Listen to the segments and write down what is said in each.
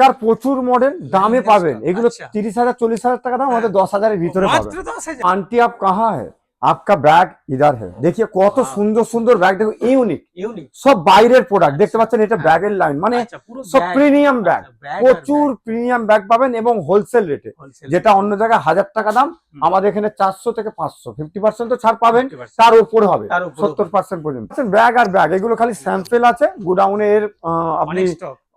লেহেঙ্গার প্রচুর মডেল দামে পাবেন। এগুলো তিরিশ হাজার চল্লিশ হাজার টাকা দাম আমাদের দশ হাজারের ভিতরে পাবেন। আন্টি আপ কাহা হ্যাঁ আপকা ব্যাগ ইদার হ্যাঁ দেখিয়ে কত সুন্দর সুন্দর ব্যাগ। দেখো ইউনিক। সব বাইরের প্রোডাক্ট দেখতে পাচ্ছেন এটা ব্যাগের লাইন মানে সব প্রিমিয়াম ব্যাগ। প্রচুর প্রিমিয়াম ব্যাগ পাবেন এবং হোলসেল রেটে যেটা অন্য জায়গায় হাজার টাকা দাম আমাদের এখানে চারশো থেকে পাঁচশো। ফিফটি পার্সেন্ট তো ছাড় পাবেন তার উপরে হবে। সত্তর পার্সেন্ট পর্যন্ত। ব্যাগ আর ব্যাগ এগুলো খালি স্যাম্পেল আছে। গোডাউনের আপনি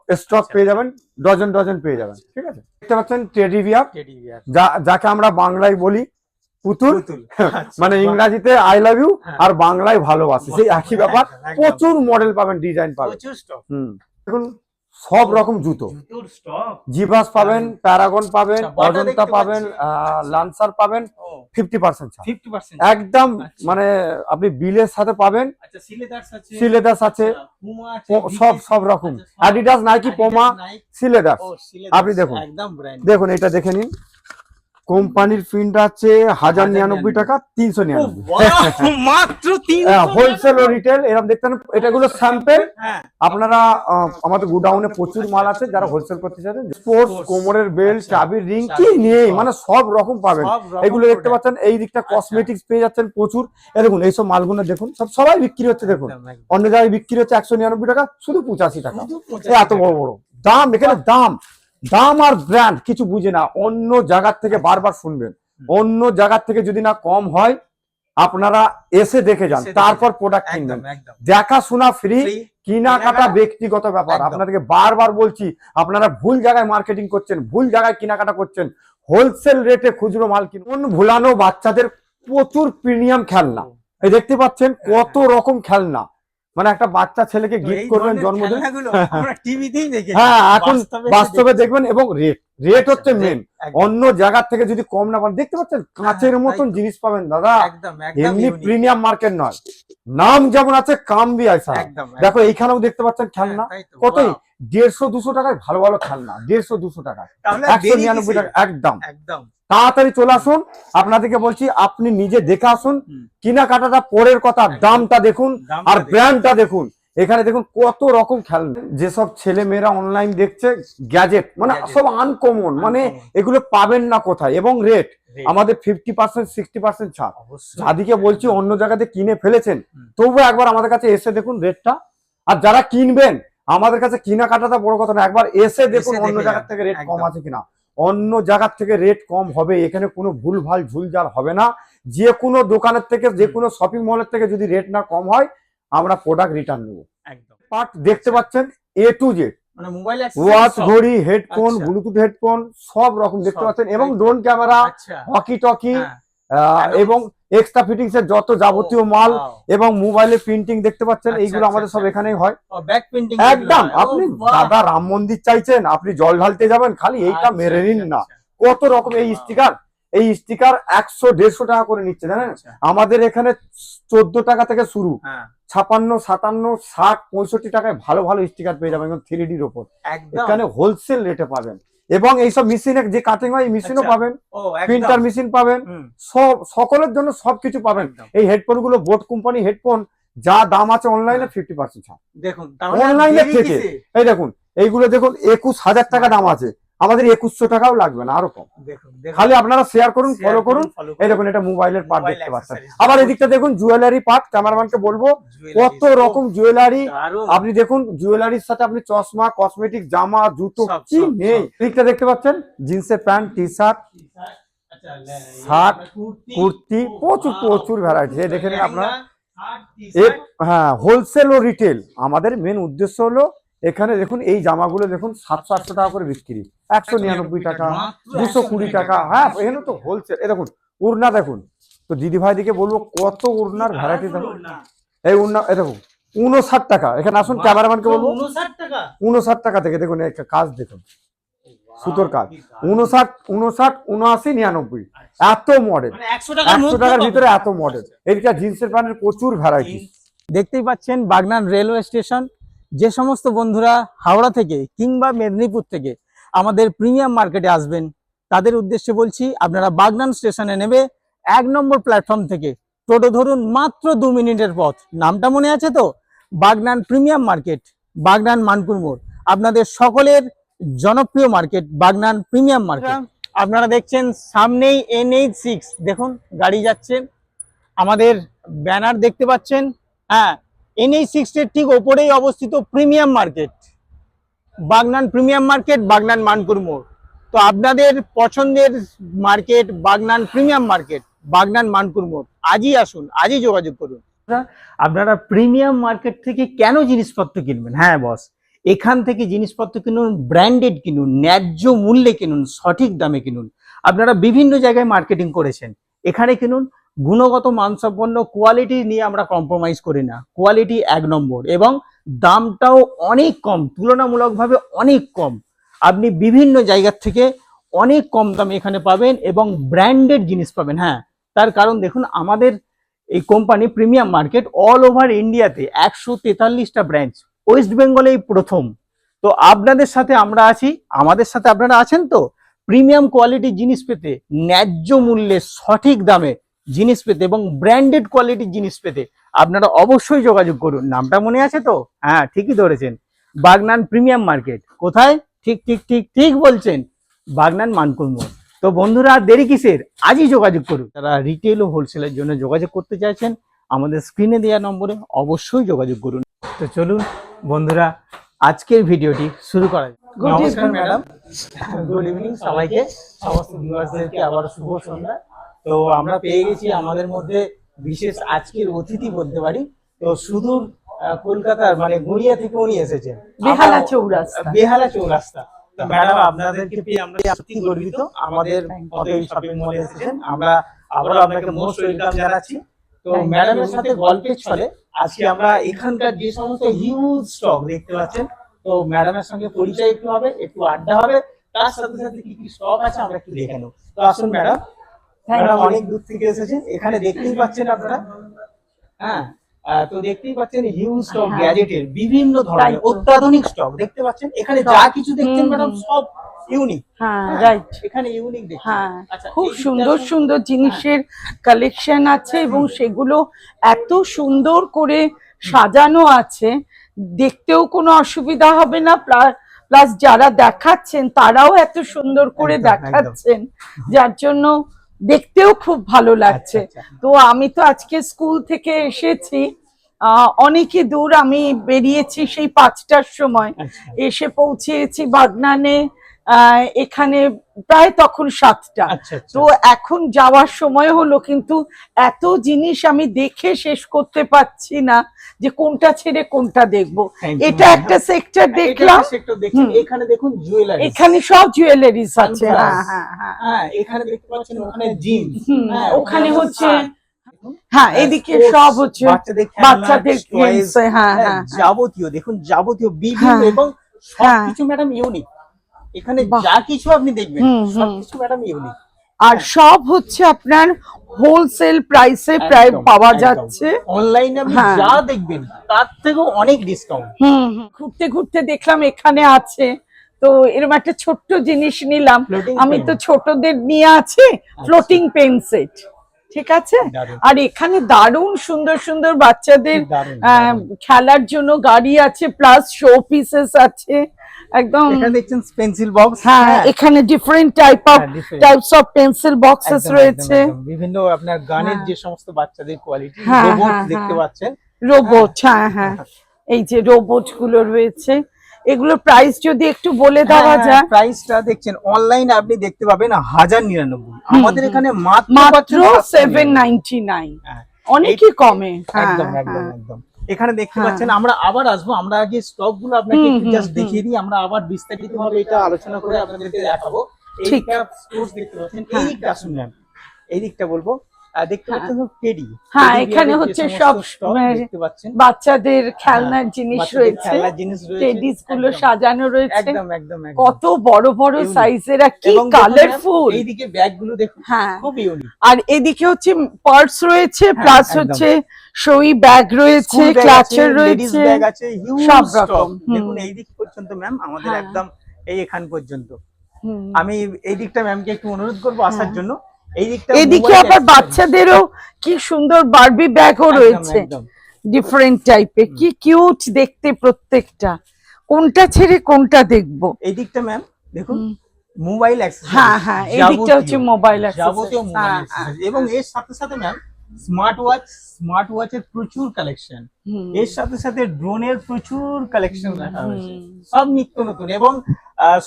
স্টক আচ্ছা। পেয়ে যাবেন ডজন ডজন পেয়ে যাবেন ঠিক আছে? দেখতে পাচ্ছেন টেডি বিয়ার যা যাকে আমরা বাংলায় বলি পুতুল পুতুল, আচ্ছা, মানে ইংরাজিতে আই লাভ ইউ হ্যাঁ। আর বাংলায় ভালোবাসি সেই একই ব্যাপার। একদম, একদম। প্রচুর মডেল পাবেন ডিজাইন পাবেন। হুম। দেখুন সব রকম জুতো। জিভাস পাবেন প্যারাগন পাবেন আচ্ছা, অজন্তা পাবেন পাচ্ছি। লান্সার পাবেন ফিফটি পার্সেন্ট একদম আচ্ছা। মানে আপনি বিলের সাথে পাবেন। আচ্ছা, আছে, সিলেদাস আছে। আচ্ছা, সব সব রকম। আচ্ছা, অ্যাডিডাস নাইকি পোমা সিলেদাস আপনি দেখুন। দেখুন এটা দেখে নিন। কোম্পানির প্রিন্ট আছে হাজার নিরানব্বই। টাকা তিনশো নিরানব্বই। মাত্র হোলসেল ও রিটেল এরকম দেখতে পারেন এটাগুলো স্যাম্পেল হ্যাঁ। আপনারা আমাদের গোডাউনে প্রচুর মাল আছে যারা হোলসেল করতে চাচ্ছেন স্পোর্টস কোমরের বেল্ট আচ্ছা, চাবির রিং কি নেই মানে সব রকম পাবেন। এগুলো দেখতে পাচ্ছেন এই দিকটা কসমেটিক্স পেয়ে যাচ্ছেন প্রচুর। এ দেখুন এইসব মালগুলো দেখুন সব সবাই বিক্রি হচ্ছে দেখুন। অন্য জায়গায় বিক্রি হচ্ছে একশো নিরানব্বই টাকা শুধু পঁচাশি টাকা। এত বড় বড়। দাম এখানে দাম। দাম আর ব্র্যান্ড কিছু বুঝে না অন্য জায়গার থেকে বারবার শুনবেন। অন্য জায়গার থেকে যদি না কম হয় আপনারা এসে দেখে যান তারপর প্রোডাক্ট কিনবেন। দেখাশোনা ফ্রি কেনাকাটা ব্যক্তিগত ব্যাপার। আপনাদেরকে বারবার বলছি আপনারা ভুল জায়গায় মার্কেটিং করছেন ভুল জায়গায় কেনাকাটা করছেন হোলসেল রেটে খুচরো মাল কিনুন ভুলানো বাচ্চাদের প্রচুর প্রিমিয়াম খেলনা। এই দেখতে পাচ্ছেন কত রকম খেলনা। মানে একটা বাচ্চা ছেলেকে গিফট করবেন জন্মদিন। আমরা টিভিতেই দেখি হ্যাঁ এখন বাস্তবে দেখবেন এবং রেট রেট হচ্ছে মেন অন্য জায়গা থেকে যদি কম না পান দেখতে পাচ্ছেন কাঁচের হ্যাঁ, মতন জিনিস পাবেন দাদা। এমনি প্রিমিয়াম মার্কেট নয়। নাম যেমন আছে কাম বি একদম দেখো এইখানেও দেখতে পাচ্ছেন খেলনা। হ্যাঁ, কতই? দেড়শো দুশো টাকায় ভালো ভালো খেলনা। দেড়শো দুশো টাকায়। একশো নিরানব্বই টাকা একদম। একদম। তাড়াতাড়ি চলে আসুন। আপনাদেরকে বলছি আপনি নিজে দেখে আসুন। কেনাকাটাটা পরের কথা দামটা দেখুন আর ব্র্যান্ডটা দেখুন। এখানে দেখুন কত রকম খেলনা যেসব ছেলে মেয়েরা অনলাইন দেখছে গ্যাজেট মানে সব আনকমন মানে এগুলো পাবেন না কোথায়। এবং রেট আমাদের ফিফটি পার্সেন্ট সিক্সটি পার্সেন্ট ছাড়। যাদিকে বলছি অন্য জায়গাতে কিনে ফেলেছেন। তবু একবার আমাদের কাছে এসে দেখুন রেটটা আর যারা কিনবেন আমাদের কাছে কেনাকাটাটা বড় কথা না একবার এসে দেখুন অন্য দেখে জায়গা থেকে রেট কম আছে কিনা। অন্য জায়গার থেকে রেট কম হবে এখানে কোনো ভুলভাল ঝুলঝাল হবে না। যে কোনো দোকানের থেকে যে কোনো শপিং মলের থেকে যদি রেট না কম হয় আমরা প্রোডাক্ট রিটার্ন নেব। একদম। পার্ট দেখতে পাচ্ছেন এ টু জেড মানে মোবাইল ওয়াচ ঘড়ি হেডফোন। ব্লুটুথ হেডফোন সব রকম দেখতে পাচ্ছেন। এবং ড্রোন ক্যামেরা হকি টকি এবং এক্সট্রা ফিটিংস এর যত যাবতীয় মাল এবং মোবাইলে প্রিন্টিং দেখতে পাচ্ছেন আচ্ছা, এইগুলো আচ্ছা, আমাদের সব আচ্ছা। এখানেই হয়। Back একদম আপনি দাদা রাম মন্দির চাইছেন আপনি জল ঢালতে যাবেন খালি এইটা মেরে নিন না। কত রকম এই স্টিকার এই স্টিকার একশো দেড়শো টাকা করে নিচ্ছে জানেন? আমাদের এখানে চোদ্দ টাকা থেকে শুরু হ্যাঁ, ছাপান্ন সাতান্ন ষাট পঁয়ষট্টি টাকায় ভালো ভালো স্টিকার পেয়ে যাবেন থ্রি ডির ওপর। এখানে হোলসেল রেটে পাবেন। এবং এইসব মেশিনে যে কাটিং হয় মেশিনও আচ্ছা, পাবেন প্রিন্টার মেশিন পাবেন সব সকলের জন্য সবকিছু পাবেন। এই হেডফোনগুলো বোট কোম্পানি হেডফোন যা দাম আছে অনলাইনে ফিফটি পার্সেন্ট ছাড়। দেখুন এর দেরি থেকে। এই দেখুন এইগুলো দেখুন একুশ হাজার টাকা দাম আছে। আমাদের একুশশো টাকাও লাগবে না আরও কম। খালি আপনারা শেয়ার করুন ফলো করুন এই দেখুন এটা মোবাইলের পার্ট দেখতে পাচ্ছেন। আবার এদিকটা দেখুন জুয়েলারি পার্ট ক্যামেরাম্যানকে বলব কত রকম জুয়েলারি আপনি দেখুন জুয়েলারির সাথে আপনি চশমা কসমেটিক জামা জুতো কি নেই। এদিকটা দেখতে পাচ্ছেন জিন্সের pant T shirt shirt, kurti, প্রচুর প্রচুর ভ্যারাইটি দেখে নিন আপনারা। হ্যাঁ হোলসেল ও রিটেল আমাদের মেন উদ্দেশ্য হলো এখানে দেখুন এই জামাগুলো দেখুন সাতশো আটশো টাকা করে বিক্রি। একশো নিরানব্বই টাকা দুশো কুড়ি টাকা। হ্যাঁ এখানে তো হোলসেল এ দেখুন উড়না দেখুন। তো দিদি ভাই দিকে বলব কত উড়নার ভ্যারাইটি দেখুন। এই উড়না এ দেখুন উনষাট টাকা। এখানে আসুন ক্যামেরাম্যানকে বলব। টাকা? উনষাট টাকা থেকে দেখুন এই কাজ দেখুন। সুতোর কাজ। উনষাট উনষাট উনআশি নিরানব্বই। আচ্ছা। এত মডেল মানে 100 টাকার একশো টাকার ভিতরে এত মডেল এদিকে জিন্সের প্যান্টের প্রচুর ভ্যারাইটি দেখতেই পাচ্ছেন বাগনান রেলওয়ে স্টেশন যে সমস্ত বন্ধুরা হাওড়া থেকে কিংবা মেদিনীপুর থেকে আমাদের প্রিমিয়াম মার্কেটে আসবেন, তাদের উদ্দেশ্যে বলছি আপনারা বাগনান স্টেশনে নেবে এক নম্বর প্ল্যাটফর্ম থেকে টোটো ধরুন মাত্র দু মিনিটের পথ। নামটা মনে আছে তো? বাগনান প্রিমিয়াম মার্কেট, বাগনান মানকুর মোড়। আপনাদের সকলের জনপ্রিয় মার্কেট, বাগনান প্রিমিয়াম মার্কেট। আপনারা দেখছেন সামনেই এনএইচ সিক্স। দেখুন, গাড়ি যাচ্ছে। আমাদের ব্যানার দেখতে পাচ্ছেন। হ্যাঁ এনএইচ সিক্স এর ঠিক ওপরেই অবস্থিত premium market. Bagnan premium market, Bagnan Mankur মোড়। তো আপনাদের পছন্দের market Bagnan premium market, Bagnan Mankur মোড়। আজই আসুন, আজই যোগাযোগ করুন। আপনারা প্রিমিয়াম মার্কেট থেকে কেন জিনিসপত্র কিনবেন? হ্যাঁ বস, এখান থেকে জিনিসপত্র কিনুন, ব্র্যান্ডেড কিনুন, ন্যায্য মূল্যে কিনুন, সঠিক দামে কিনুন। আপনারা বিভিন্ন জায়গায় মার্কেটিং করেছেন। এখানে কিনুন গুণগত মানসম্পন্ন কোয়ালিটি নিয়ে আমরা কম্প্রোমাইজ করি না। কোয়ালিটি এক নম্বর এবং দামটাও অনেক কম, তুলনামূলকভাবে অনেক কম। আপনি বিভিন্ন জায়গার থেকে অনেক কম দামে এখানে পাবেন এবং ব্র্যান্ডেড জিনিস পাবেন হ্যাঁ। তার কারণ দেখুন, আমাদের এই company premium market all over ইন্ডিয়াতে একশো তেতাল্লিশটা ব্রাঞ্চ ওয়েস্ট বেঙ্গলেই প্রথম। তো আপনাদের সাথে আমরা আছি, আমাদের সাথে আপনারা আছেন তো? প্রিমিয়াম কোয়ালিটির জিনিস পেতে ন্যায্য মূল্যে সঠিক দামে জিনিস পেতে এবং ব্র্যান্ডেড কোয়ালিটির জিনিস পেতে আপনারা অবশ্যই যোগাযোগ করুন। নামটা মনে আছে তো? হ্যাঁ ঠিকই ধরেছেন। Bagnan premium market. কোথায়? ঠিক ঠিক ঠিক ঠিক বলছেন। বাগনান মানকুর মোড় তো বন্ধুরা দেরি কিসের? আজই যোগাযোগ করুন। তারা রিটেল ও হোলসেলের জন্য যোগাযোগ করতে চাইছেন আমাদের স্ক্রিনে দেওয়া নম্বরে অবশ্যই যোগাযোগ করুন। তো চলুন বন্ধুরা আজকের ভিডিওটি শুরু করা যাক। নমস্কার ম্যাডাম গুড ইভিনিং সবাইকে। সমস্ত ভিউয়ার্সদেরকে আবার শুভ সন্ধ্যা। তো আমরা পেয়ে গেছি আমাদের মধ্যে বিশেষ আজকের অতিথি বলতে পারি। তো সুদূর কলকাতার মানে গড়িয়া থেকে উনি এসেছেন। বেহালা চৌরাস্তা। বেহালা চৌরাস্তা। ম্যাডাম আপনাদেরকে পেয়ে আমরা সত্যি গর্বিত। আমাদের মতো শপিং মলে এসেছেন। আমরা আবারও আপনাকে মোস্ট ওয়েলকাম জানাচ্ছি। তো. ম্যাডামের সাথে গল্পের ছলে আজকে আমরা এখানকার যে সমস্ত হিউজ স্টক দেখতে পাচ্ছেন তো ম্যাডামের সঙ্গে পরিচয় একটু হবে একটু আড্ডা হবে। তার সাথে সাথে কি কি স্টক আছে আমরা একটু দেখে নেব। তো আসুন ম্যাডাম। ম্যাডাম অনেক দূর থেকে এসেছেন। এখানে দেখতেই পাচ্ছেন আপনারা। হ্যাঁ তো দেখতেই পাচ্ছেন হিউজ স্টক হ্যাঁ। গ্যাজেটের বিভিন্ন ধরনের অত্যাধুনিক স্টক। দেখতে পাচ্ছেন? এখানে যা কিছু দেখছেন ম্যাডাম সব ইউনিক হ্যাঁ রাইট এখানে ইউনিক হ্যাঁ আচ্ছা, খুব সুন্দর সুন্দর জিনিসের কালেকশন আছে এবং সেগুলো এত সুন্দর করে সাজানো আছে। দেখতেও কোনো অসুবিধা হবে না। প্লাস যারা দেখাচ্ছেন তারাও এত সুন্দর করে দেখাচ্ছেন। যার জন্য দেখতেও খুব ভালো লাগছে আচ্ছা, আচ্ছা। তো আমি তো আজকে স্কুল থেকে এসেছি আহ, অনেকে দূর আমি বেরিয়েছি সেই পাঁচটার সময় আচ্ছা। এসে পৌঁছেছি বাগনানে এখানে প্রায় তখন সাতটা। আচ্ছা আচ্ছা। তো এখন যাওয়ার সময় হলো কিন্তু এত জিনিস আমি দেখে শেষ করতে পারছি না যে কোনটা ছেড়ে কোনটা দেখব। এটা একটা সেক্টর দেখলাম। এখানে দেখুন জুয়েলারি এখানে সব জুয়েলারিস আছে। হ্যাঁ হ্যাঁ হ্যাঁ। হ্যাঁ এখানে দেখতে পাচ্ছেন ওখানে জিম ওখানে হচ্ছে হ্যাঁ এদিকে সব হচ্ছে বাচ্চাদের হ্যাঁ হ্যাঁ, যাবতীয় দেখুন যাবতীয় বিভিন্ন। এবং। সবকিছু ম্যাডাম ইউনিক এখানে যা কিছু আপনি দেখবেন। সবকিছু ম্যাডাম ইউনিক আর সব হচ্ছে আপনার হোলসেল প্রাইসে প্রায় পাওয়া যাচ্ছে। অনলাইনে আপনি হ্যাঁ। যা দেখবেন তার থেকেও অনেক ডিসকাউন্ট হুম। ঘুরতে ঘুরতে দেখলাম এখানে আছে। তো এরকম একটা ছোট্ট জিনিস নিলাম। আমি তো ছোটদের নিয়ে আছে ফ্লোটিং পেন সেট ঠিক আছে? আর এখানে দারুণ সুন্দর সুন্দর বাচ্চাদের আহ, খেলার জন্য গাড়ি আছে প্লাস শো পিসেস আছে। একদম। এখানে দেখছেন পেন্সিল বক্স হ্যাঁ এখানে ডিফারেন্ট টাইপ অফ হ্যাঁ, টাইপস অফ পেন্সিল বক্সেস রয়েছে। বিভিন্ন আপনার গানের হ্যাঁ। যে সমস্ত বাচ্চাদের কোয়ালিটি হ্যাঁ, রোবট হ্যাঁ, দেখতে হ্যাঁ। পাচ্ছেন। রোবট হ্যাঁ। হ্যাঁ এই যে রোবটগুলো রয়েছে এগুলোর প্রাইস যদি একটু বলে দেওয়া যায়। প্রাইসটা দেখছেন অনলাইনে আপনি দেখতে পাবেন হাজার নিরানব্বই। আমাদের এখানে মাত্র সেভেন নাইনটি নাইন হ্যাঁ, অনেকই কমে। হ্যাঁ, একদম একদম হ্যাঁ। একদম। এখানে দেখতে হ্যাঁ। পাচ্ছেন আমরা আবার আসব আমরা আগে স্টকগুলো আপনাকে জাস্ট দেখিয়ে দিই আমরা আবার বিস্তারিত ভাবে এটা আলোচনা করে আপনাদেরকে দেখাবো এই ঠিক। দিকটা দেখতে পাচ্ছেন এই হ্যাঁ। দিকটা এই দিকটা বলব দেখতে হ্যাঁ। পাচ্ছেন টেডি হ্যাঁ, এখানে হচ্ছে সব মানে দেখতে পাচ্ছেন। বাচ্চাদের খেলনার জিনিস রয়েছে। জিনিস রয়েছে। টেডিসগুলো সাজানো রয়েছে। একদম একদম কত বড় বড়। সাইজের আর কি কালারফুল এইদিকে ব্যাগগুলো দেখুন হ্যাঁ। খুব ইউনিক আর এদিকে হচ্ছে পার্স রয়েছে প্লাস হচ্ছে সই ব্যাগ রয়েছে ক্লাচের রয়েছে। ব্যাগ আছে সব রকম, দেখুন এই দিক পর্যন্ত ম্যাম আমাদের হ্যাঁ। একদম এই এখান পর্যন্ত। আমি এই দিকটা ম্যামকে একটু অনুরোধ করব আসার হ্যাঁ। জন্য। এদিকে আবার বাচ্চাদেরও কি সুন্দর বারবি ব্যাগও রয়েছে। ডিফারেন্ট টাইপের কি কিউট দেখতে প্রত্যেকটা। কোনটা ছেড়ে কোনটা দেখব? এই দিকটা ম্যাম দেখুন। মোবাইল হ্যাঁ হ্যাঁ এই দিকটা হচ্ছে মোবাইল যাবতীয় মোবাইল হ্যাঁ, এবং এর সাথে সাথে ম্যাম স্মার্ট ওয়াচ স্মার্ট ওয়াচের প্রচুর কালেকশন এর সাথে সাথে ড্রোনের প্রচুর কালেকশন রাখা হয়েছে। সব নিত্য নতুন এবং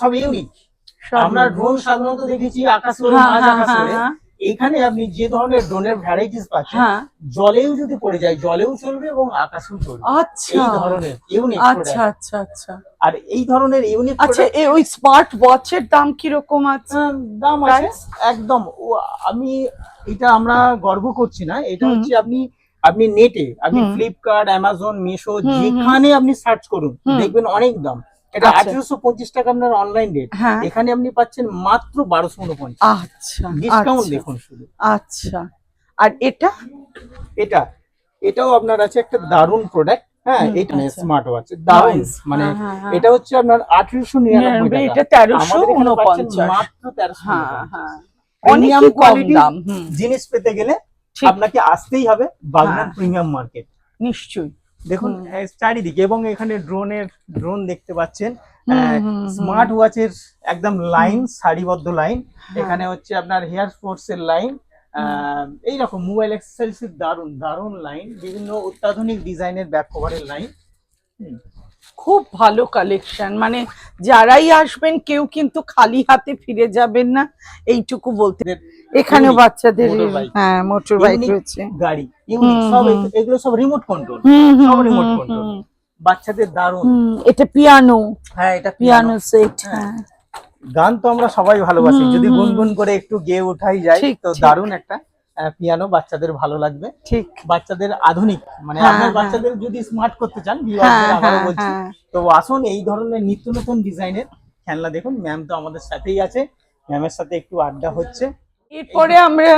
সব ইউনিক আমরা ড্রোন সাধারণত দেখেছি আকাশ হ্যাঁ, হ্যাঁ, হ্যাঁ। এখানে আপনি যে ধরনের ড্রোনের ভ্যারাইটিস পাচ্ছেন জলেও যদি পড়ে যায় জলেও চলবে এবং আকাশেও চলবে। আচ্ছা। এই ধরনের ইউনিক আচ্ছা আচ্ছা আচ্ছা। আর এই ধরনের ইউনিক আচ্ছা এই ওই স্মার্ট ওয়াচের দাম কীরকম আছে? দাম আছে। একদম। আমি এটা আমরা গর্ব করছি না। এটা হচ্ছে আপনি আপনি নেটে আপনি ফ্লিপকার্ট অ্যামাজন মিশো। যেখানে আপনি সার্চ করুন দেখবেন অনেক দাম। এটা আচ্ছা। আঠেরোশো পঞ্চাশ টাকা আপনার অনলাইন রেট হ্যাঁ। এখানে আপনি পাচ্ছেন মাত্র বারোশো উনপঞ্চাশ। আচ্ছা ডিসকাউন্ট আচ্ছা, দেখুন শুধু। আচ্ছা। আর এটা? এটা এটাও আপনার আছে একটা দারুণ প্রোডাক্ট হ্যাঁ এটা আচ্ছা। স্মার্ট ওয়াচ দারুণ মানে হ্যাঁ, হ্যাঁ। এটা হচ্ছে আপনার আঠেরোশো নিরানব্বই এটা তেরোশো উনপঞ্চাশ। মাত্র তেরোশো জিনিস পেতে গেলে আপনাকে আসতেই হবে বাগনান। প্রিমিয়াম মার্কেট নিশ্চয়ই। দেখুন চারিদিকে এবং এখানে ড্রোনের ড্রোন দেখতে পাচ্ছেন। স্মার্ট ওয়াচের একদম লাইন সারিবদ্ধ লাইন। এখানে হচ্ছে আপনার হেয়ার স্পোর্টস এর লাইন এইরকম মোবাইল এক্সারসাইজ এর দারুণ দারুণ লাইন। বিভিন্ন অত্যাধুনিক ডিজাইনের ব্যাক কভারের লাইন। খুব ভালো কালেকশন মানে যারাই আসবেন কেউ কিন্তু খালি হাতে ফিরে যাবেন না। এইটুকু বলতে এখানেও Unique বাচ্চাদের হ্যাঁ মোটর বাইক রয়েছে। গাড়ি। সব এগুলো সব রিমোট কন্ট্রোল সব control। হুম। বাচ্চাদের দারুণ এটা পিয়ানো হ্যাঁ এটা পিয়ানো সেট হ্যাঁ। হ্যাঁ। গান তো আমরা সবাই ভালোবাসি। যদি। গুনগুন করে একটু গেয়ে ওঠাই যায় তো। দারুণ একটা পিয়ানো বাচ্চাদের ভালো লাগবে। ঠিক। বাচ্চাদের আধুনিক মানে হ্যাঁ, আপনার হ্যাঁ। বাচ্চাদের যদি স্মার্ট করতে চান হ্যাঁ আবারও বলছি। তো আসুন এই ধরনের নিত্য নতুন ডিজাইনের খেলনা দেখুন। ম্যাম তো আমাদের সাথেই আছে। ম্যামের সাথে একটু আড্ডা হচ্ছে। এরপরে আমরা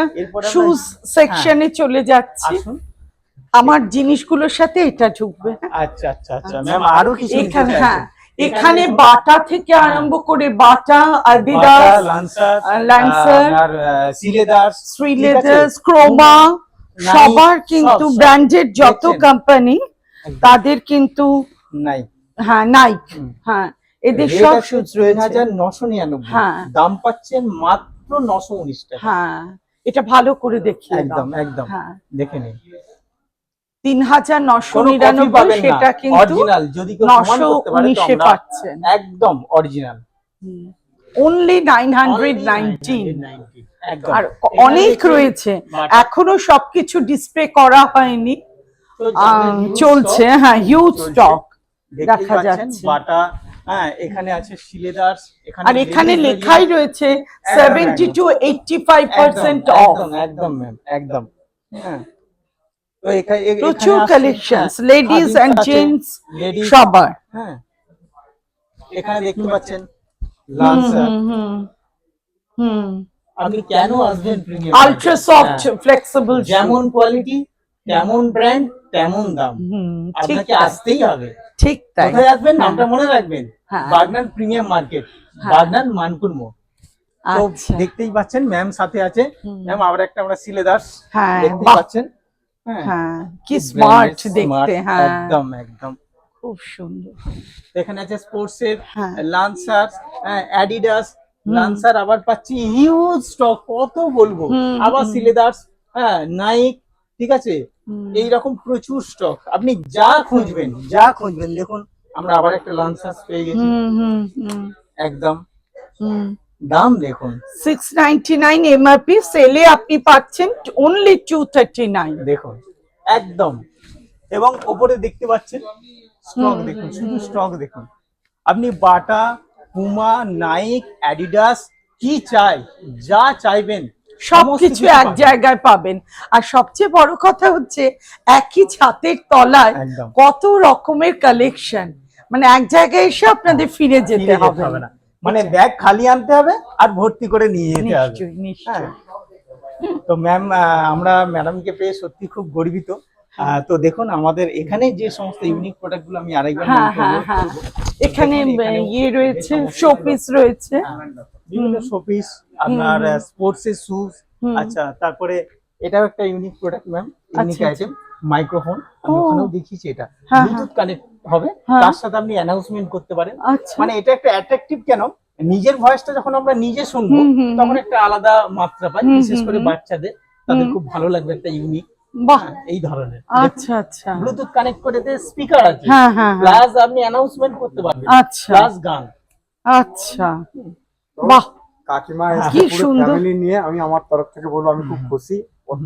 শুজ সেকশনে চলে যাচ্ছি। আমার জিনিসগুলোর সাথে এটা ঢুকবে আচ্ছা আচ্ছা আচ্ছা। ম্যাম আরও কিছু হ্যাঁ। এখানে বাটা থেকে আরম্ভ করে বাটা আদিদাস শ্রীলেদার্স ক্রোমা সবার কিন্তু। ব্র্যান্ডেড যত কোম্পানি তাদের কিন্তু নাই। হ্যাঁ নাইক হ্যাঁ এদের সব শুজ রয়েছে হাজার নশো নিরানব্বই। হ্যাঁ। দাম পাচ্ছেন মাত্র নশো উনিশ টাকা। হ্যাঁ এটা ভালো করে দেখি একদম একদম। হ্যাঁ। দেখে নিন। তিন হাজার নশো নিরানব্বই সেটা কিন্তু যদি নশো উনিশে পাচ্ছেন। একদম original only nine hundred nineteen আর অনেক রয়েছে। এখনও সবকিছু ডিসপ্লে করা হয়নি। চলছে হ্যাঁ হিউজ। স্টক দেখা যাচ্ছে। বাটা হ্যাঁ এখানে আছে শিলেদার্স আর এখানে লেখাই রয়েছে seventy two eighty five percent off একদম একদম ম্যাম একদম। হ্যাঁ। প্রচুর এখানে কালেকশন হ্যাঁ, লেডিস এন্ড জেন্টস সবার। হ্যাঁ। এখানে দেখতে পাচ্ছেন হুম হুম হুম হুম। আপনি কেন আসবেন প্রিমিয়াম আলট্রা সফট ফ্লেক্সিবল যেমন কোয়ালিটি তেমন ব্র্যান্ড তেমন দাম। হুম ঠিক আপনাকে আসতেই হবে। ঠিক তাই। কোথায় আসবেন? হ্যাঁ। নামটা মনে রাখবেন। হ্যাঁ। Bagnan premium market. Bagnan Mankur মোড়। আচ্ছা। দেখতেই পাচ্ছেন ম্যাম সাথে আছে। ম্যাম আবার একটা আমরা সিলেদাস হ্যাঁ। দেখতেই পাচ্ছেন। হ্যাঁ। হ্যাঁ কি স্মার্ট দেখতে হ্যাঁ। একদম একদম। খুব সুন্দর। এখানে আছে স্পোর্টস এর। লান্সার অ্যাডিডাস লান্সার আবার পাচ্ছি হিউজ স্টক কত বলব? আবার সিলেদার্স হ্যাঁ নাইক ঠিক আছে। এইরকম প্রচুর স্টক আপনি যা খুঁজবেন যা খুঁজবেন দেখুন আমরা আবার একটা লান্সার পেয়ে গেছি। একদম। হুম। দাম দেখুন। সিক্স নাইনটি নাইন এমআরপি সেলে আপনি পাচ্ছেন অনলি টু থার্টি নাইন দেখুন একদম। এবং ওপরে দেখতে পাচ্ছেন স্টক দেখুন শুধু স্টক দেখুন। আপনি বাটা পুমা নাইক অ্যাডিডাস কি চাই যা চাইবেন সবকিছু এক জায়গায় পাবেন। আর সবচেয়ে বড় কথা হচ্ছে একই ছাতের তলায় কত রকমের কালেকশন মানে এক জায়গায় এসে আপনাদের ফিরে যেতে ফিরে যেতে হবে। হবে না। মানে ব্যাগ খালি আনতে হবে আর ভর্তি করে নিয়ে যেতে হবে। হ্যাঁ। তো ম্যাম আমরা ম্যাডামকে পেয়ে সত্যি খুব গর্বিত। তো দেখুন আমাদের এখানে যে সমস্ত ইউনিক প্রোডাক্টগুলো আমি আরেকবার হ্যাঁ হ্যাঁ এখানে ইয়ে রয়েছে শোপিস রয়েছে। বিভিন্ন শোপিস আপনার স্পোর্টস এর শুজ আচ্ছা তারপরে এটাও একটা ইউনিক প্রোডাক্ট ম্যাম ইউনিক আচ্ছা, আইটেম মাইক্রোফোন আমি। ওখানেও দেখিয়েছি এটা। ব্লুটুথ কানেক্ট হবে হ্যাঁ। তার সাথে আপনি অ্যানাউন্সমেন্ট করতে পারেন। আচ্ছা। মানে এটা একটা অ্যাট্রাকটিভ কেন? নিজের ভয়েসটা যখন আমরা নিজে শুনব তখন একটা আলাদা মাত্রা পাই বিশেষ করে বাচ্চাদের। তাদের খুব ভালো লাগবে একটা ইউনিক বাহ। এই ধরনের। আচ্ছা আচ্ছা। ব্লুটুথ কানেক্ট করে স্পিকার আছে হ্যাঁ হ্যাঁ হ্যাঁ। প্লাস আপনি অ্যানাউন্সমেন্ট করতে পারবেন আচ্ছা। প্লাস গান। আচ্ছা। বাহ। কাকিমা কি সুন্দর। ফ্যামিলি নিয়ে আমি আমার তরফ থেকে বলব আমি খুব খুশি।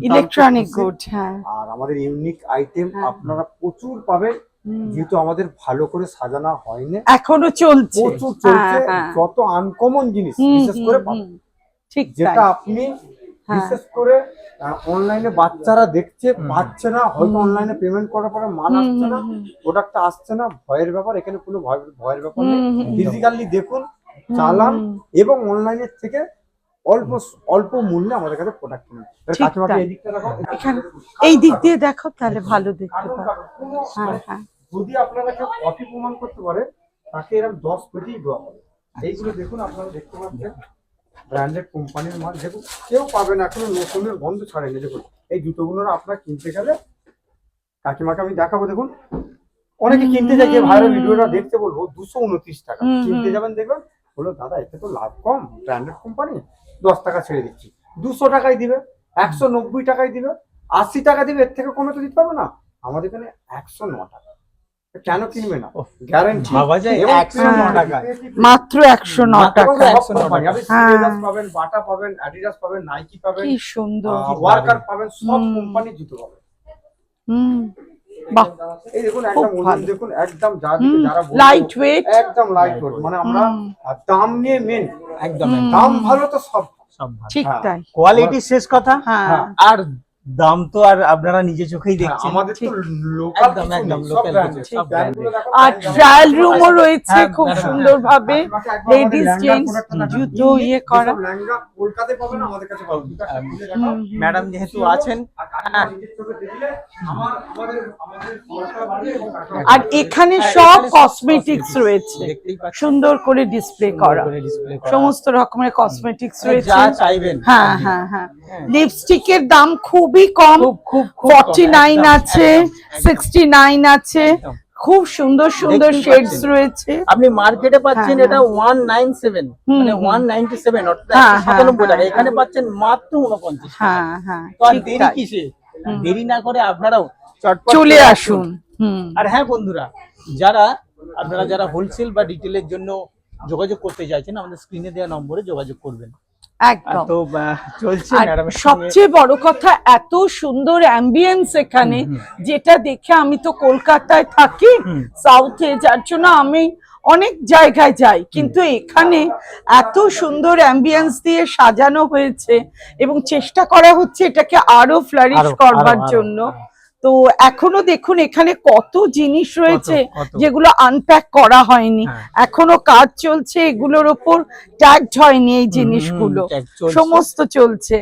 ইলেকট্রনিক গুড হ্যাঁ। আর আমাদের ইউনিক আইটেম হ্যাঁ। আপনারা প্রচুর পাবেন। যেহেতু আমাদের ভালো করে সাজানো হয়নি এখনও চলছে। প্রচুর চলছে হ্যাঁ, হ্যাঁ। যত আনকমন জিনিস বিশেষ করে ঠিক যেটা আপনি হ্যাঁ। বিশেষ করে অনলাইনে বাচ্চারা দেখছে পাচ্ছে না হয়তো অনলাইনে পেমেন্ট করার পরে মাল আসছে না। প্রোডাক্টটা আসছে না ভয়ের ব্যাপার এখানে কোনো ভয়- ভয়ের ব্যাপার নেই। ফিজিক্যালি দেখুন চালান এবং অনলাইনের থেকে অল্প অল্প মূল্যে আমাদের কাছে প্রোডাক্ট কিনুন। এই দেখো এই দিক দিয়ে দেখো তাহলে ভালো দেখতে পাবে। হ্যাঁ হ্যাঁ। যদি আপনারা কেউ কপি প্রমাণ করতে পারে তাকে এরকম দশ পেটি দেওয়া হবে। এইগুলো দেখুন আপনারা দেখতে পাচ্ছেন। ব্র্যান্ডেড কোম্পানির মাল। দেখুন কেউ পাবে না এখনও নতুনের গন্ধ ছাড়েনি। দেখুন এই জুতোগুলো আপনারা কিনতে গেলে কাকিমাকে আমি দেখাবো দেখুন। অনেকে কিনতে যায় যে ভাইরাল ভিডিওটা দেখতে বলব দুশো উনত্রিশ টাকা। কিনতে যাবেন দেখবেন বলো দাদা এতে তো লাভ কম ব্র্যান্ডেড কোম্পানি দশ টাকা ছেড়ে দিচ্ছি। দুশো টাকায় দিবে একশো নব্বই টাকায় দিবে আশি টাকা দিবে এর থেকে কমে তো দিতে পারবে না। আমাদের এখানে একশো ন টাকা। কেন কিনবে না? গ্যারান্টি ভাবা যায়। একশো ন মাত্র টাকা। টাকা। হ্যাঁ। পাবেন বাটা পাবেন অ্যাডিডাস পাবেন নাইকি পাবেন কি সুন্দর ওয়ার্কার পাবেন সব। জুতো পাবেন। হুম। বাহ। এই দেখুন একদম দেখুন একদম যা যারা লাইট ওয়েট একদম লাইট ওয়েট মানে আমরা দাম নিয়ে মেন একদম দাম ভালো তো সব। সব ঠিক হ্যাঁ। তাই। কোয়ালিটি শেষ কথা? হ্যাঁ। হ্যাঁ। আর দাম তো আর আপনারা নিজে চোখেই হ্যাঁ, দেখছেন। আমাদের তো লোকাল একদম, একদম দেখো, আর ট্রায়াল রুমও রয়েছে হ্যাঁ, খুব হ্যাঁ, সুন্দর ভাবে লেডিস জেন্টস জুতো ইয়ে করা। কলকাতায় পাবে না? আমাদের কাছে পাবে। দুটো হুম, খুলে দেখাও। হুম, হুম। ম্যাডাম যেহেতু আছেন আর আর এখানে হ্যাঁ, সব কসমেটিক্স রয়েছে। সুন্দর করে ডিসপ্লে করা। সমস্ত রকমের কসমেটিক্স মানে রয়েছে। চাইবেন। হ্যাঁ হ্যাঁ হ্যাঁ। হ্যাঁ। লিপস্টিকের দাম খুবই কম। ফর্টি নাইন আছে। সিক্সটি নাইন আছে। খুব সুন্দর সুন্দর শেডস রয়েছে। আপনি মার্কেটে পাচ্ছেন হ্যাঁ, এটা ওয়ান নাইন সেভেন হুম, মানে সেভেন অর্থাৎ হ্যাঁ, হ্যাঁ, টাকা। এখানে হ্যাঁ। পাচ্ছেন মাত্র উনপঞ্চাশ টাকা। হ্যাঁ হ্যাঁ। তো আর দেরি কিসে? দেরি না করে আপনারাও চটপট চলে আসুন। আর হ্যাঁ বন্ধুরা যারা আপনারা যারা হোলসেল বা রিটেলের জন্য যোগাযোগ করতে চাইছেন আমাদের স্ক্রিনে দেওয়া নম্বরে যোগাযোগ করবেন। একদম। তো চলছে ম্যাডামের সবচেয়ে বড় কথা এত সুন্দর অ্যাম্বিয়েন্স এখানে যেটা দেখে আমি তো কলকাতায় থাকি। সাউথে যার জন্য আমি অনেক জায়গায় যাই। কিন্তু এখানে এত সুন্দর অ্যাম্বিয়েন্স দিয়ে সাজানো হয়েছে এবং চেষ্টা করা হচ্ছে এটাকে আরও ফ্লারিশ করবার জন্য। তো এখনও দেখুন এখানে কত জিনিস রয়েছে যেগুলো আনপ্যাক করা হয়নি। হ্যাঁ। এখনও কাজ চলছে এগুলোর ওপর ট্যাগড হয়নি এই জিনিসগুলো। সমস্ত চলছে।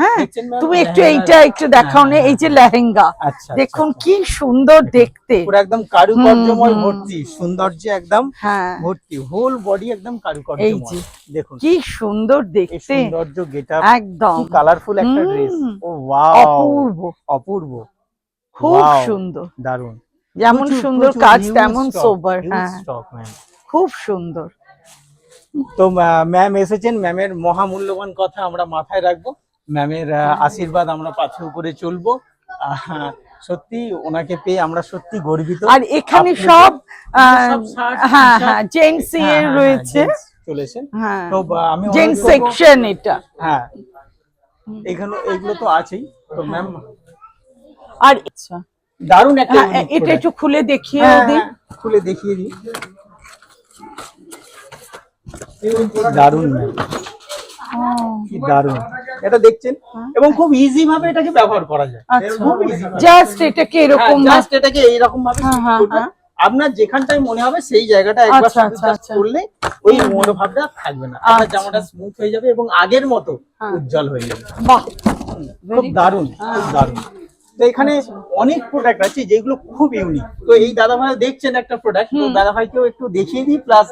হ্যাঁ তুমি একটু এইটা একটু দেখাও না হ্যাঁ, এই যে লেহেঙ্গা। আচ্ছা দেখুন আচ্ছা, কি সুন্দর দেখতে। পুরো একদম কারুকার্যময়। ভর্তি সৌন্দর্যে একদম হ্যাঁ। ভর্তি হোল বডি একদম এই যে দেখুন। কি সুন্দর দেখতে। সৌন্দর্য গেটআপ একদম। কালারফুল একটা ড্রেস ও ওয়াও অপূর্ব। অপূর্ব। খুব সুন্দর। দারুণ। যেমন সুন্দর কাজ তেমন সোবার হ্যাঁ। খুব সুন্দর। তো ম্যাম এসেছেন ম্যামের মহামূল্যবান কথা আমরা মাথায় রাখব। ম্যামের আশীর্বাদ আমরা পাথেও করে চলবো। সত্যি ওনাকে পেয়ে আমরা সত্যি গর্বিত। আর এখানে সব সব shirt, হ্যাঁ হ্যাঁ জেন্টস হ্যাঁ, এর হ্যাঁ, রয়েছে। হ্যাঁ, চলেছেন হ্যাঁ। তো আমি জেন্টস সেকশন এটা। হ্যাঁ। এখানে এগুলো তো আছেই। তো ম্যাম আর আচ্ছা। দারুণ একটা হ্যাঁ এটা একটু খুলে দেখিয়ে হ্যাঁ, হ্যাঁ, খুলে দেখিয়ে দিই। দারুণ দারুণ। এটা দেখছেন? এবং খুব ইজি ভাবে এটাকে ব্যবহার করা যায়। আচ্ছা। জাস্ট এটাকে এরকম জাস্ট এটাকে এইরকম ভাবে। আপনার যেখানটায় মনে হবে সেই জায়গাটা একবার আচ্ছা। করলে ওই মনোভাবটা থাকবে না। আপনার। জামাটা স্মুথ হয়ে যাবে এবং আগের মতো। উজ্জ্বল হয়ে যাবে। বাহ। খুব দারুণ খুব দারুণ। তো এখানে অনেক প্রোডাক্ট আছে যেগুলো খুব ইউনিক তো এই দাদা ভাই দেখছেন একটা প্রোডাক্ট তো দাদা ভাইকেও একটু দেখিয়ে দিই। প্লাস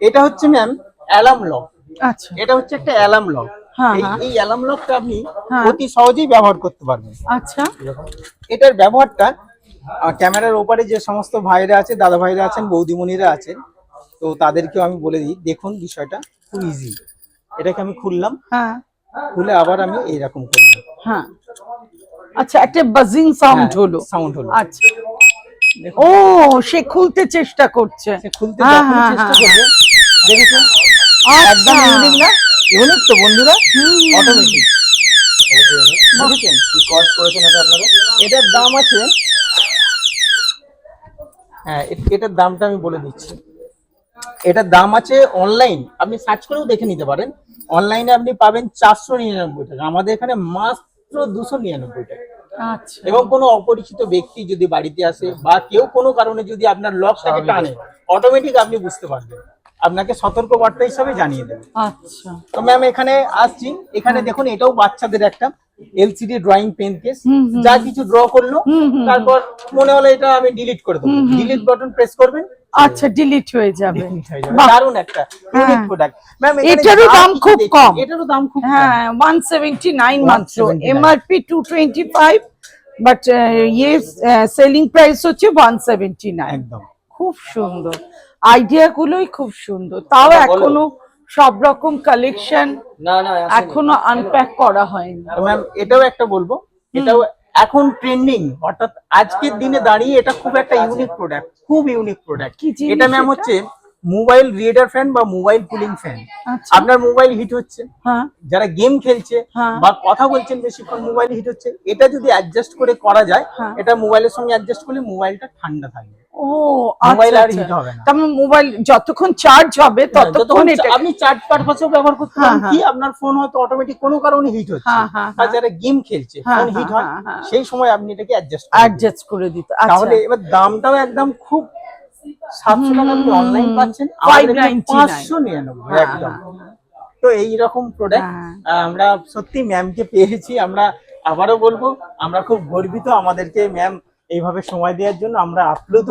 এটা হচ্ছে ম্যাম অ্যালার্ম লক আচ্ছা। এটা হচ্ছে একটা অ্যালার্ম লক হ্যাঁ, এই অ্যালার্ম লকটা আপনি হ্যাঁ। অতি সহজেই ব্যবহার করতে পারবেন। আচ্ছা। এটার ব্যবহারটা ক্যামেরার ওপারে যে সমস্ত ভাইরা আছে দাদা ভাইরা আছেন বৌদিমণিরা আছেন তো তাদেরকেও আমি বলে দিই দেখুন বিষয়টা খুব ইজি এটাকে আমি খুললাম। হ্যাঁ। খুলে আবার আমি এইরকম করলাম। হ্যাঁ। আচ্ছা একটা বাজিং সাউন্ড হলো। সাউন্ড হলো। আচ্ছা। ও সে খুলতে চেষ্টা করছে। সে খুলতে হ্যাঁ, হ্যাঁ, চেষ্টা হ্যাঁ। করবে। একদম আচ্ছা। ইউনিক না। ইউনিক তো বন্ধুরা। অটোমেটিক কি কস্ট করেছেন এটা আপনারা? এটার দাম আছে। হ্যাঁ এটার দামটা আমি বলে দিচ্ছি। এটার দাম আছে অনলাইন আপনি সার্চ করেও দেখে নিতে পারেন। অনলাইনে আপনি পাবেন চারশো নিরানব্বই টাকা। আমাদের এখানে মাত্র দুশো নিরানব্বই টাকা আচ্ছা। এবং কোনো অপরিচিত ব্যক্তি যদি বাড়িতে আসে বা কেউ কোনো কারণে যদি আপনার লকটাকে টানে অটোমেটিক আপনি বুঝতে পারবেন। আপনাকে সতর্ক বার্তা হিসাবে জানিয়ে দেবে। আচ্ছা। তো ম্যাম এখানে আসছি। এখানে দেখুন এটাও বাচ্চাদের একটা এলসিডি ড্রয়িং পেন কেস যা কিছু ড্র করল তারপর মনে হলো এটা আমি ডিলিট করে দেবো। ডিলিট বাটন প্রেস করবেন। আচ্ছা ডিলিট হয়ে যাবে। দারুণ একটা ইউনিক হ্যাঁ। প্রোডাক্ট ম্যাম এটারও দাম খুব কম। এটারও দাম খুব হ্যাঁ ওয়ান সেভেন্টি নাইন মাত্র। MRP two twenty five but ইয়ে সেলিং প্রাইস হচ্ছে ওয়ান সেভেন্টি নাইন একদম। খুব সুন্দর। আইডিয়া গুলোই খুব সুন্দর। তাও এখনও সব রকম কালেকশন না না এখনও আনপ্যাক করা হয়নি। ম্যাম এটাও একটা বলব এটাও এখন ট্রেন্ডিং অর্থাৎ আজকের দিনে দাঁড়িয়ে এটা খুব একটা ইউনিক প্রোডাক্ট খুব ইউনিক প্রোডাক্ট এটা ম্যাম হচ্ছে মোবাইল রিডার ফ্যান বা মোবাইল কুলিং ফ্যান আপনার মোবাইল হিট হচ্ছে। হ্যাঁ। যারা গেম খেলছে হ্যাঁ। বা কথা বলছেন বেশিক্ষণ মোবাইল হিট হচ্ছে। এটা যদি অ্যাডজাস্ট করে করা যায় হ্যাঁ। এটা মোবাইলের সঙ্গে অ্যাডজাস্ট করলে মোবাইলটা ঠান্ডা থাকবে। ও মোবাইল আচ্ছা আর হিট আচ্ছা। হবে না। তার মোবাইল যতক্ষণ চার্জ হবে ততক্ষণ এটা আপনি চার্জ পারপাসেও ব্যবহার করতে হ্যাঁ, পারেন কি আপনার ফোন হয়তো অটোমেটিক কোনো কারণে হিট হচ্ছে। হ্যাঁ, হ্যাঁ, আর হ্যাঁ। যারা গেম খেলছে হ্যাঁ, ফোন হিট হয় হ্যাঁ, হ্যাঁ। সেই সময় আপনি এটাকে অ্যাডজাস্ট অ্যাডজাস্ট করে দিতে আচ্ছা। তাহলে এবার দামটাও একদম খুব সাতশো টাকা আপনি অনলাইন পাচ্ছেন পাঁচশো নিরানব্বই হ্যাঁ, একদম। হ্যাঁ, তো এই রকম প্রোডাক্ট হ্যাঁ। আমরা সত্যি ম্যামকে পেয়েছি আমরা আবারও বলব আমরা খুব গর্বিত আমাদেরকে ম্যাম এইভাবে সময় দেওয়ার জন্য আমরা আপ্লুত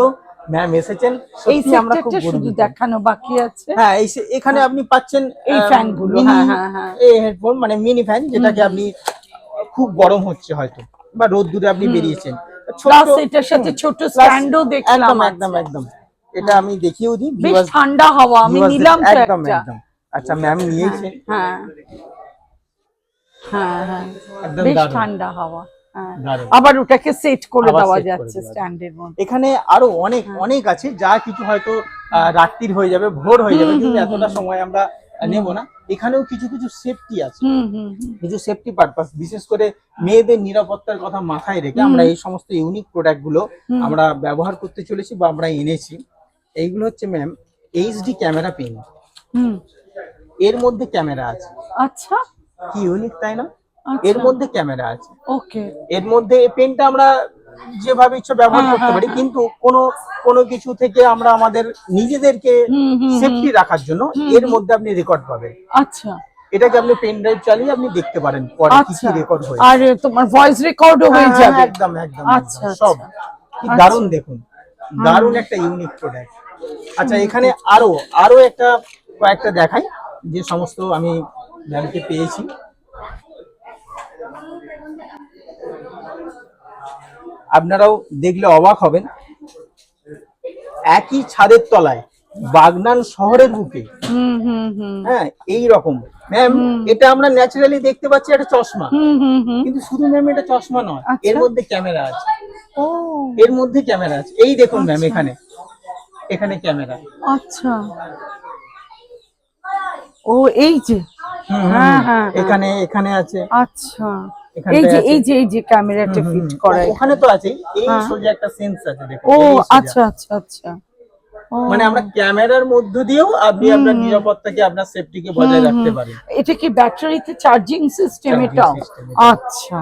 ম্যাম এসেছেন। এই সত্যি আমরা খুব সেক্টরটা শুধু দেখানো বাকি আছে। হ্যাঁ এই এখানে আপনি পাচ্ছেন এই আহ, fan গুলো, হ্যাঁ, হ্যাঁ, হ্যাঁ। এই হেডফোন মানে মিনি ফ্যান যেটাকে আপনি খুব গরম হচ্ছে হয়তো বা রোদ দূরে আপনি বেরিয়েছেন। প্লাস এটার সাথে ছোট স্ট্যান্ডও দেখলাম একদম একদম একদম। এটা আমি দেখিয়েও দিই বেশ ঠান্ডা হাওয়া আমি নিলাম একদম একদম। আচ্ছা ম্যাম নিয়েছেন হ্যাঁ হ্যাঁ। হ্যাঁ একদম বেশ ঠান্ডা হাওয়া। হ্যাঁ। আবার ওটাকে সেট করে দেওয়া যাচ্ছে স্ট্যান্ডের মধ্যে। এখানে আরও অনেক অনেক আছে যা কিছু হয়তো রাত্রির হয়ে যাবে ভোর হয়ে যাবে কিন্তু এতটা সময় আমরা নেব না। এখানেও কিছু কিছু সেফটি আছে। কিছু সেফটি পারপাস বিশেষ করে মেয়েদের নিরাপত্তার কথা মাথায় রেখে আমরা এই সমস্ত ইউনিক প্রোডাক্টগুলো আমরা ব্যবহার করতে চলেছি বা আমরা এনেছি। এইগুলো হচ্ছে ম্যাম এইচডি ক্যামেরা পেন এর মধ্যে ক্যামেরা আছে। আচ্ছা। কি ইউনিক তাই না। এর মধ্যে ক্যামেরা আছে। ওকে। এর মধ্যে এই পেনটা আমরা যেভাবে ইচ্ছা ব্যবহার হ্যাঁ, করতে হ্যাঁ, পারি হ্যাঁ। কিন্তু কোনো কোনো কিছু থেকে আমরা আমাদের নিজেদেরকে সেফটি রাখার জন্য এর মধ্যে আপনি রেকর্ড পাবেন। আচ্ছা। এটাকে আপনি পেন ড্রাইভ চালিয়ে আপনি দেখতে পারেন পরে কি কি আচ্ছা। রেকর্ড হয়েছে। আর তোমার ভয়েস রেকর্ডও হয়ে হ্যাঁ, যাবে। হ্যাঁ, একদম একদম। আচ্ছা, সব। আচ্ছা। কি দারুণ দেখুন। দারুণ একটা ইউনিক প্রোডাক্ট আচ্ছা এখানে আরও আরও একটা কয়েকটা দেখাই যে সমস্ত আমি ম্যামকে পেয়েছি আপনারাও দেখলে অবাক হবেন। একই ছাদের তলায় বাগনান শহরের বুকে। হুম হুম হুম। হ্যাঁ এই রকম ম্যাম এটা আমরা ন্যাচারালি দেখতে পাচ্ছি একটা চশমা। হুম হুম হুম। কিন্তু শুধু ম্যাম এটা চশমা নয় আচ্ছা। এর মধ্যে ক্যামেরা আছে। ও। এর মধ্যে ক্যামেরা আছে। এই দেখুন ম্যাম এখানে। এখানে ক্যামেরা আচ্ছা। ও এই যে। হ্যাঁ, হ্যাঁ, হ্যাঁ। এখানে এখানে আছে। আচ্ছা। এই যে। এই যে এই যে ক্যামেরাটা ফিট করা ওখানে তো আছে। এই হ্যাঁ। সোজা একটা সেন্স আছে দেখুন ও আচ্ছা আচ্ছা আচ্ছা। মানে আমরা ক্যামেরার মধ্য দিয়েও আপনি আপনার নিরাপত্তাকে আপনার সেফটিকে বজায় রাখতে পারেন। এটা কি ব্যাটারিতে চার্জিং সিস্টেম system আচ্ছা।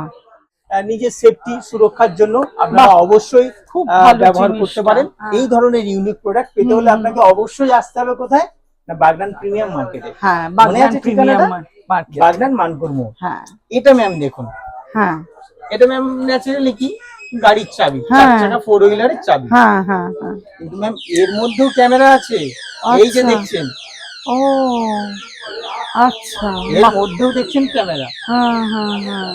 নিজের সেফটি সুরক্ষার জন্য আপনারা অবশ্যই খুব ভালো ব্যবহার করতে পারেন। হ্যাঁ। এই ধরনের ইউনিক প্রোডাক্ট পেতে হলে আপনাকে অবশ্যই আসতে হবে কোথায়? না বাগনান প্রিমিয়াম মার্কেটে হ্যাঁ বাগনান প্রিমিয়াম? মার্কেট। বাগনান মানপুর মোড় হ্যাঁ। এটা ম্যাম দেখুন। হ্যাঁ। এটা ম্যাম ন্যাচারালি কি? গাড়ির চাবি। চার। চাকা ফোর হুইলারের চাবি। হ্যাঁ হ্যাঁ হ্যাঁ। কিন্তু ম্যাম এর মধ্যেও ক্যামেরা আছে। এই যে আচ্ছা। দেখছেন। ও আচ্ছা। এর মধ্যেও দেখছেন ক্যামেরা হ্যাঁ হ্যাঁ হ্যাঁ।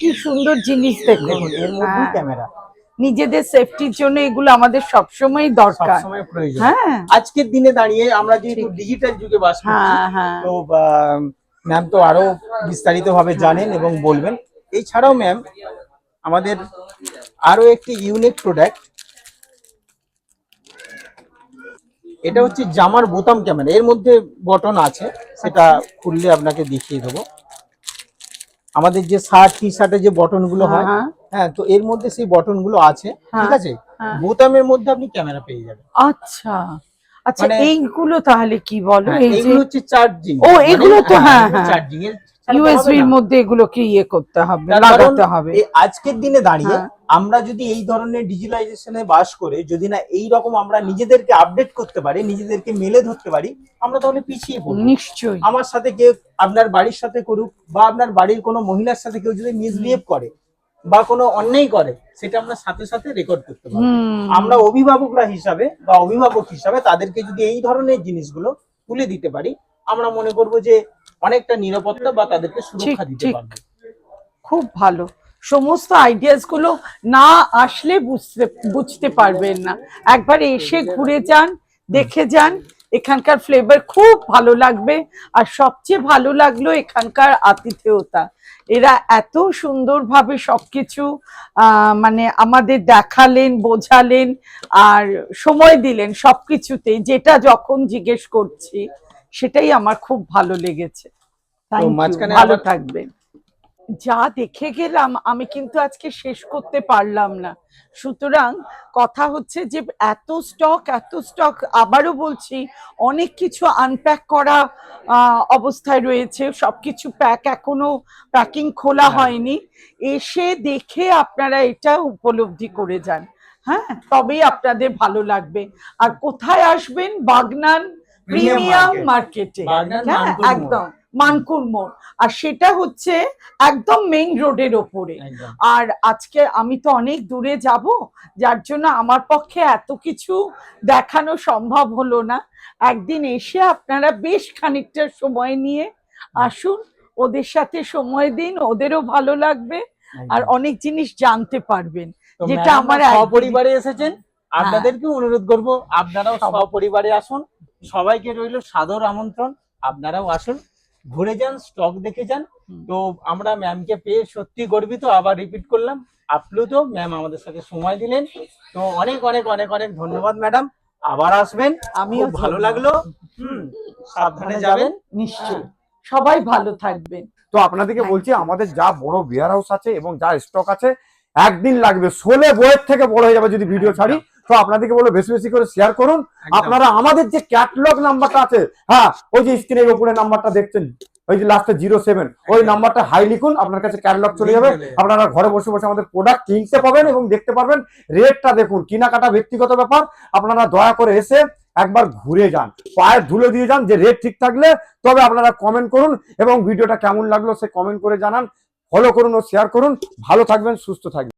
কি সুন্দর জিনিস দেখুন। এর মধ্যেও। ক্যামেরা নিজেদের সেফটির জন্য এগুলো আমাদের সবসময় দরকার। প্রয়োজন। হ্যাঁ। আজকের দিনে দাঁড়িয়ে আমরা যেহেতু ডিজিটাল যুগে বাস করছি হ্যাঁ হ্যাঁ। তো ম্যাম তো আরও বিস্তারিত ভাবে জানেন এবং বলবেন। এছাড়াও ম্যাম আমাদের আরও একটি ইউনিক প্রোডাক্ট এটা হচ্ছে জামার বোতাম ক্যামেরা এর মধ্যে বটন আছে সেটা খুললে আপনাকে দেখিয়ে দেবো। আমাদের যে শার্ট টি শার্টে যে বটনগুলো হয়। হ্যাঁ, হ্যাঁ তো এর মধ্যে সেই বটনগুলো আছে ঠিক হ্যাঁ, আছে? হ্যাঁ। বোতামের মধ্যে আপনি ক্যামেরা পেয়ে যাবেন। আচ্ছা। আচ্ছা মানে- এইগুলো তাহলে কি বলো? হ্যাঁ, এই যে হচ্ছে চার্জিং ও, এগুলো তো হ্যাঁ, হ্যাঁ। চার্জিং এর ইউএসবি এর মধ্যে এগুলোকে ইয়ে করতে হবে লাগাতে হবে। আজকের দিনে দাঁড়িয়ে হ্যাঁ। আমরা যদি এই ধরনের ডিজিটালাইজেশনে বাস করে যদি না এই রকম আমরা নিজেদেরকে আপডেট করতে পারি নিজেদেরকে মেলে ধরতে পারি আমরা তাহলে পিছিয়ে পড়ব। নিশ্চয়ই। আমার সাথে কেউ আপনার বাড়ির সাথে করুক বা আপনার বাড়ির কোনো মহিলার সাথে কেউ যদি মিসবিহেভ করে বা কোনো অন্যায় করে সেটা আমরা সাথে সাথে রেকর্ড করতে পারি আমরা অভিভাবকরা হিসাবে বা অভিভাবক হিসাবে তাদেরকে যদি এই ধরনের জিনিসগুলো তুলে দিতে পারি আমরা মনে করব যে অনেকটা নিরাপত্তা বা তাদেরকে সুরক্ষা দিতে। পারব। খুব ভালো। সমস্ত আইডিয়াসগুলো না আসলে বুঝতে বুঝতে পারবেন না। একবার এসে ঘুরে যান দেখে যান এখানকার ফ্লেভার খুব ভালো লাগবে। আর সবচেয়ে ভালো লাগল এখানকার আতিথেয়তা। এরা এত সুন্দরভাবে সবকিছু আহ, মানে আমাদের দেখালেন বোঝালেন আর সময় দিলেন সবকিছুতে। যেটা যখন জিজ্ঞেস করছি সেটাই আমার খুব ভালো লেগেছে। ভালো থাকবেন। যা দেখে গেলাম আমি কিন্তু আজকে শেষ করতে পারলাম না। সুতরাং কথা হচ্ছে যে এত স্টক এত স্টক আবারও বলছি অনেক কিছু আনপ্যাক করা অবস্থায় রয়েছে সবকিছু প্যাক এখনও প্যাকিং খোলা হ্যাঁ। হয়নি। এসে দেখে আপনারা এটা উপলব্ধি করে যান। হ্যাঁ তবেই আপনাদের ভালো লাগবে। আর কোথায় আসবেন? বাগনান প্রিমিয়াম মার্কেটে হ্যাঁ একদম। মানকুর মোড়। আর সেটা হচ্ছে একদম মেইন রোডের ওপরে। আর আজকে আমি তো অনেক দূরে যাব যার জন্য আমার পক্ষে এত কিছু দেখানো সম্ভব হলো না। একদিন এসে আপনারা বেশ খানিকটা সময় নিয়ে আসুন। ওদের সাথে সময় দিন ওদেরও ভালো লাগবে। আর অনেক জিনিস জানতে পারবেন যেটা আমার পরিবারে এসেছেন। আপনাদেরকে অনুরোধ করব আপনারাও সপরিবারে আসুন। সবাইকে রইল সাদর আমন্ত্রণ আপনারাও আসুন। ঘুরে যান স্টক দেখে যান। তো আমরা ম্যামকে পেয়ে সত্যি গর্বিত আবার রিপিট করলাম। আপ্লুত ম্যাম আমাদের সাথে সময় দিলেন। তো অনেক অনেক অনেক অনেক ধন্যবাদ ম্যাডাম আবার আসবেন। আমিও ভালো লাগল। সাবধানে যাবেন। নিশ্চয়ই। সবাই ভালো থাকবেন। তো আপনাদেরকে বলছি আমাদের যা বড় বিয়ার হাউস আছে এবং যা স্টক আছে একদিন লাগবে। ষোলে বইয়ের থেকে বড় হয়ে যাবে যদি ভিডিও ছাড়ি। তো আপনাদেরকে বলব বেশি বেশি করে শেয়ার করুন। আপনারা আমাদের যে ক্যাটলগ নাম্বারটা আছে হ্যাঁ ওই যে স্ক্রিনের উপরে নাম্বারটা দেখছেন ওই যে লাস্টে জিরো সেভেন ওই নাম্বারটা হাই লিখুন আপনার কাছে ক্যাটলগ চলে যাবে। আপনারা ঘরে বসে বসে আমাদের প্রোডাক্ট কিনতে পাবেন এবং দেখতে পারবেন রেটটা দেখুন কেনাকাটা ব্যক্তিগত ব্যাপার আপনারা দয়া করে এসে একবার ঘুরে যান পায়ের ধুলো দিয়ে যান যে রেট ঠিক থাকলে তবে আপনারা কমেন্ট করুন এবং ভিডিওটা কেমন লাগল সে কমেন্ট করে জানান ফলো করুন ও শেয়ার করুন ভালো থাকবেন সুস্থ থাকবেন।